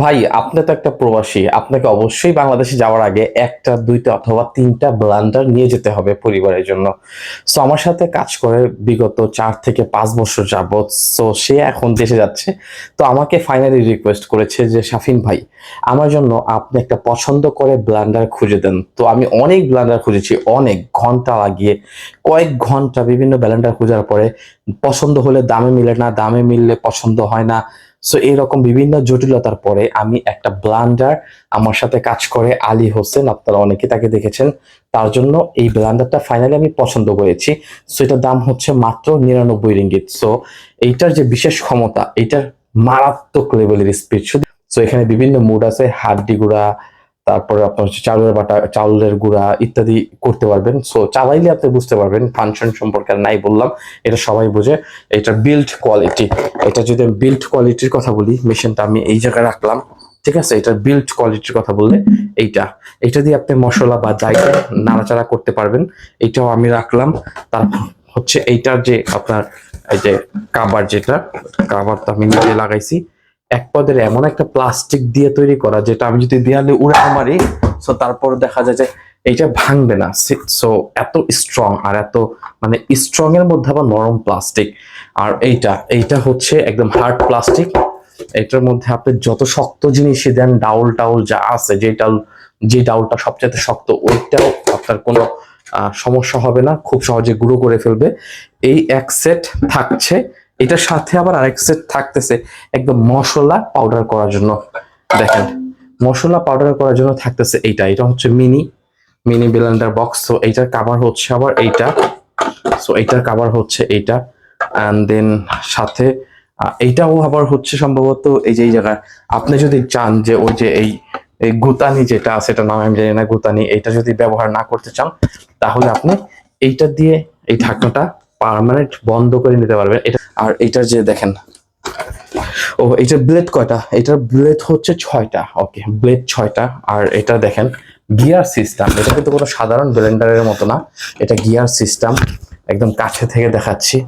ভাই, আপনি তো একটা প্রবাসী, আপনাকে অবশ্যই বাংলাদেশে যাওয়ার আগে একটা, দুইটা অথবা তিনটা ব্লান্ডার নিয়ে যেতে হবে পরিবারের জন্য। সো আমার সাথে কাজ করে বিগত চার থেকে পাঁচ বছর যাবৎ সো সে এখন দেশে যাচ্ছে। তো আমাকে ফাইনালি রিকোয়েস্ট করেছে যে, শাফিন ভাই, আমার জন্য আপনি একটা পছন্দ করে ব্লান্ডার খুঁজে দেন। তো আমি অনেক ব্লান্ডার খুঁজেছি, অনেক ঘণ্টা লাগিয়ে, কয়েক ঘণ্টা বিভিন্ন ব্লান্ডার খোঁজার পরে, পছন্দ হলে দামে মিলে না, দামে মিললে পছন্দ হয় না। সো এরকম বিভিন্ন জটিলতার পরে আমি একটা ব্লান্ডার আমার সাথে কাজ করে আলী হোসেন, আপনারা অনেকে তাকে দেখেছেন, তার জন্য এই ব্লান্ডারটা ফাইনালি আমি পছন্দ করেছি। সো এটার দাম হচ্ছে মাত্র নিরানব্বই রিঙ্গিত। সো এইটার যে বিশেষ ক্ষমতা এইটার মারাত্মক লেভেলের স্পিড শুধু সো এখানে বিভিন্ন মুড আছে, হাড্ডি গুঁড়া তারপরে আপনার হচ্ছে চাউলের বাটা চাউলের গুঁড়া ইত্যাদি করতে পারবেন। সো চালাইলে আপনি বুঝতে পারবেন ফাংশন সম্পর্কে নাই বললাম, এটা সবাই বুঝে। এটা বিল্ড কোয়ালিটি এটা যদি আমি বিল্ড কোয়ালিটির কথা বলি, মেশিনটা আমি এই জায়গায় রাখলাম, ঠিক আছে? এটা বিল্ড কোয়ালিটির কথা বললে এইটা। এটা দিয়ে আপনি মশলা বা জায়গা নাড়াচাড়া করতে পারবেন, এটাও আমি রাখলাম। তারপর হচ্ছে এইটার যে আপনার এই যে কাবার যেটা কাবার তো আমি নিজে লাগাইছি। এক পদের এমন একটা প্লাস্টিক দিয়ে তৈরি করা, যেটা আমি যদি দেয়ালে উড়াতে মারি সো তারপর দেখা যায় যে এইটা ভাঙবে না। সো এত স্ট্রং আর এত মানে স্ট্রং এর মধ্যে আবার নরম প্লাস্টিক আর এইটা এইটা হচ্ছে একদম হার্ড প্লাস্টিক এটার মধ্যে আপনি যত শক্ত জিনিসই দেন, ডাউল টাউল যা আছে, যে ডাউল, যে ডাউলটা সবচেয়ে শক্ত, ওইটাও আপনার কোনো সমস্যা হবে না, খুব সহজে গুঁড়ো করে ফেলবে। এই এক সেট থাকছে এটার সাথে আবার আরেক সেট থাকতেছে একদম মশলা পাউডার করার জন্য। দেখেন, মশলা পাউডার করার জন্য থাকতেছে এইটা। এটা হচ্ছে মিনি মিনি ব্লেন্ডার বক্স তো এইটার কাভার হচ্ছে আবার এইটা। সো এইটার কাভার হচ্ছে এইটা। অ্যান্ড দেন সাথে এইটাও আবার হচ্ছে সম্ভবত এই যে এই জায়গায়। আপনি যদি চান যে ওই যে এই এই গুতানি যেটা আছে এটা নাম আমি জানি না, গুতানি। এইটা যদি ব্যবহার না করতে চান, তাহলে আপনি এইটা দিয়ে এই ঢাকনাটা পার্মানেন্ট বন্ধ করে নিতে পারবেন। এটা আর এইটার যে দেখেন, ও এটার ব্লেড কয়টা? এটার ব্লেড হচ্ছে ছয়টা। ওকে ব্লেড ছয়টা। আর এটা দেখেন গিয়ার সিস্টেম এটা কিন্তু কোনো সাধারণ ব্লেন্ডারের মতো না। এটা গিয়ার সিস্টেম একদম কাছে থেকে দেখাচ্ছি।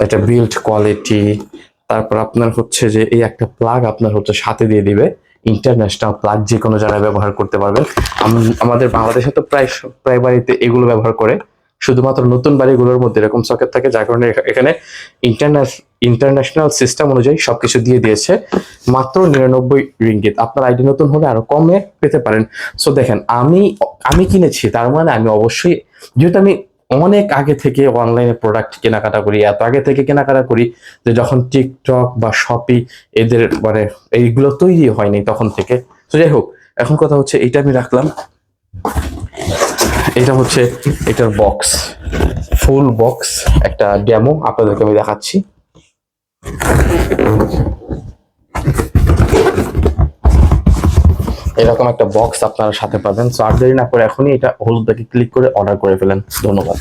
এটা বিল্ড কোয়ালিটি তারপর আপনার হচ্ছে যে এই একটা প্লাগ আপনার হচ্ছে সাথে দিয়ে দিবে। ইন্টারন্যাশনাল প্লাগ যে কোনো জায়গায় ব্যবহার করতে পারবেন। আম- আমাদের বাংলাদেশে তো প্রায় প্রায় বাড়িতে এগুলো ব্যবহার করে। শুধুমাত্র নতুন বাড়িগুলোর মধ্যে এরকম সকেট থাকে, যার কারণে এখা- এখানে ইন্টারন্যাশনাল সিস্টেম অনুযায়ী সবকিছু দিয়ে দিয়েছে। মাত্র নিরানব্বই রিঙ্গিত। আপনার আইডি নতুন হলে আরও কমে পেতে পারেন। সো দেখেন, আমি আমি কিনেছি, তার মানে আমি অবশ্যই, যেহেতু আমি অনেক আগে থেকে অনলাইনে প্রোডাক্ট কেনাকাটা করি, এত আগে থেকে কেনাকাটা করি, যে যখন টিকটক বা শপি এদের মানে এইগুলো তৈরি হয়নি তখন থেকে। তো যাই হোক, এখন কথা হচ্ছে এইটা আমি রাখলাম। এটা হচ্ছে এটার বক্স ফুল বক্স একটা ডেমো আপনাদেরকে আমি দেখাচ্ছি। এরকম একটা বক্স আপনারা সাথে পাবেন। সো আর দেরি না করে এখনই এটা হলুদটাকে ক্লিক করে অর্ডার করে ফেলেন। ধন্যবাদ।